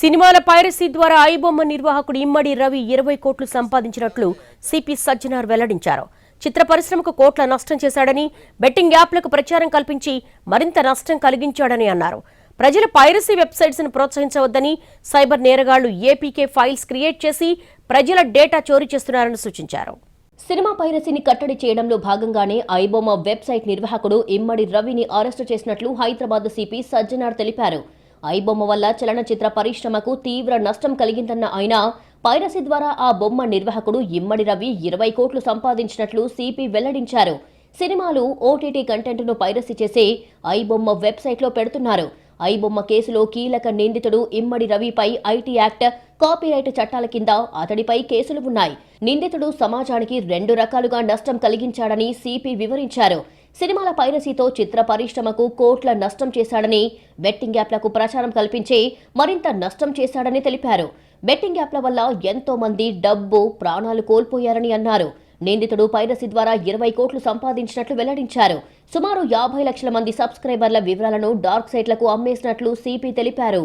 సినిమాల పైరసీ ద్వారా ఐబొమ్మ నిర్వాహకుడు ఇమ్మడి రవి ఇరవై కోట్లు సంపాదించినట్లు సిపి సజ్జనార్ వెల్లడించారు. చిత్ర పరిశ్రమకు కోట్ల నష్టం చేశాడని బెట్టింగ్ యాప్లకు ప్రచారం కల్పించి మరింత నష్టం కలిగించాడని అన్నారు. ప్రజల పైరసీ వెబ్సైట్స్ను ప్రోత్సహించవద్దని సైబర్ నేరగాళ్ళు ఏపీకే ఫైల్స్ క్రియేట్ చేసి ప్రజల డేటా చోరీ చేస్తున్నారని సూచించారు. సినిమా పైరసీని కట్టడి చేయడంలో భాగంగానే ఐబొమ్మ వెబ్సైట్ నిర్వాహకుడు ఇమ్మడి రవిని అరెస్టు చేసినట్లు హైదరాబాద్ సిపి సజ్జనార్ తెలిపారు. ఐబొమ్మ వల్ల చలనచిత్ర పరిశ్రమకు తీవ్ర నష్టం కలిగిందన్న ఆయన పైరసీ ద్వారా ఆ బొమ్మ నిర్వాహకుడు ఇమ్మడి రవి ఇరవై కోట్లు సంపాదించినట్లు సిపి వెల్లడించారు. సినిమాలు ఓటీటీ కంటెంట్ను పైరసీ చేసి ఐబొమ్మ వెబ్సైట్లో పెడుతున్నారు. ఐబొమ్మ కేసులో కీలక నిందితుడు ఇమ్మడి రవిపై ఐటీ యాక్ట్ కాపీరైట్ చట్టాల కింద అతడిపై కేసులు ఉన్నాయి. నిందితుడు సమాజానికి రెండు రకాలుగా నష్టం కలిగించాడని సిపి వివరించారు. సినిమాల పైరసీతో చిత్ర పరిశ్రమకు కోట్ల నష్టం చేశాడని బెట్టింగ్ యాప్లకు ప్రచారం కల్పించి మరింత నష్టం చేశాడని తెలిపారు. బెట్టింగ్ యాప్ల వల్ల ఎంతో మంది డబ్బు ప్రాణాలు కోల్పోయారని అన్నారు. నిందితుడు పైరసీ ద్వారా ఇరవై కోట్లు సంపాదించినట్లు వెల్లడించారు. సుమారు యాభై లక్షల మంది సబ్స్క్రైబర్ల వివరాలను డార్క్ సైట్లకు అమ్మేసినట్లు సిపి తెలిపారు.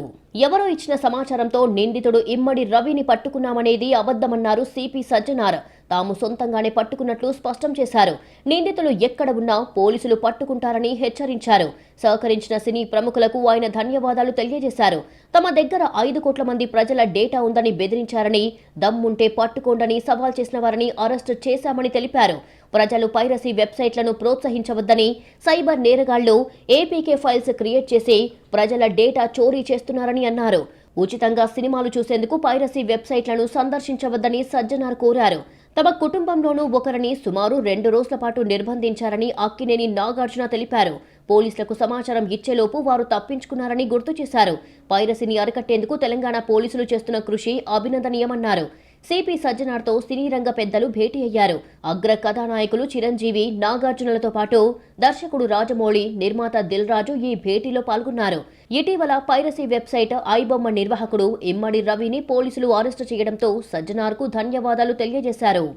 ఎవరో ఇచ్చిన సమాచారంతో నిందితుడు ఇమ్మడి రవిని పట్టుకున్నామనేది అబద్దమన్నారు సిపి సజ్జనార్. తాము సొంతంగానే పట్టుకున్నట్లు స్పష్టం చేశారు. నిందితులు ఎక్కడ ఉన్నా పోలీసులు పట్టుకుంటారని హెచ్చరించారు. సహకరించిన సినీ ప్రముఖులకు ఆయన ధన్యవాదాలు తెలియజేశారు. తమ దగ్గర ఐదు కోట్ల మంది ప్రజల డేటా ఉందని బెదిరించారని దమ్ముంటే పట్టుకోండని సవాల్ చేసిన వారిని అరెస్టు చేశామని తెలిపారు. ప్రజలు పైరసీ వెబ్సైట్లను ప్రోత్సహించవద్దని సైబర్ నేరగాళ్ళు ఏపీకే ఫైల్స్ క్రియేట్ చేసి ప్రజల డేటా చోరీ చేస్తున్నారని అన్నారు. ఉచితంగా సినిమాలు చూసేందుకు పైరసీ వెబ్సైట్లను సందర్శించవద్దని సజ్జనార్ కోరారు. తమ కుటుంబంలోనూ ఒకరిని సుమారు రెండు రోజుల పాటు నిర్బంధించారని అక్కినేని నాగార్జున తెలిపారు. పోలీసులకు సమాచారం ఇచ్చేలోపు వారు తప్పించుకున్నారని గుర్తు చేశారు. పైరసీని అరికట్టేందుకు తెలంగాణ పోలీసులు చేస్తున్న కృషి అభినందనీయమన్నారు. సిపి సజ్జనార్తో సినీ రంగ పెద్దలు భేటీ అయ్యారు. అగ్ర కథానాయకులు చిరంజీవి నాగార్జునలతో పాటు దర్శకుడు రాజమౌళి నిర్మాత దిల్ రాజు ఈ భేటీలో పాల్గొన్నారు. ఇటీవల పైరసీ వెబ్సైట్ ఐబొమ్మ నిర్వాహకుడు ఇమ్మడి రవిని పోలీసులు అరెస్టు చేయడంతో సజ్జనార్కు ధన్యవాదాలు తెలియజేశారు.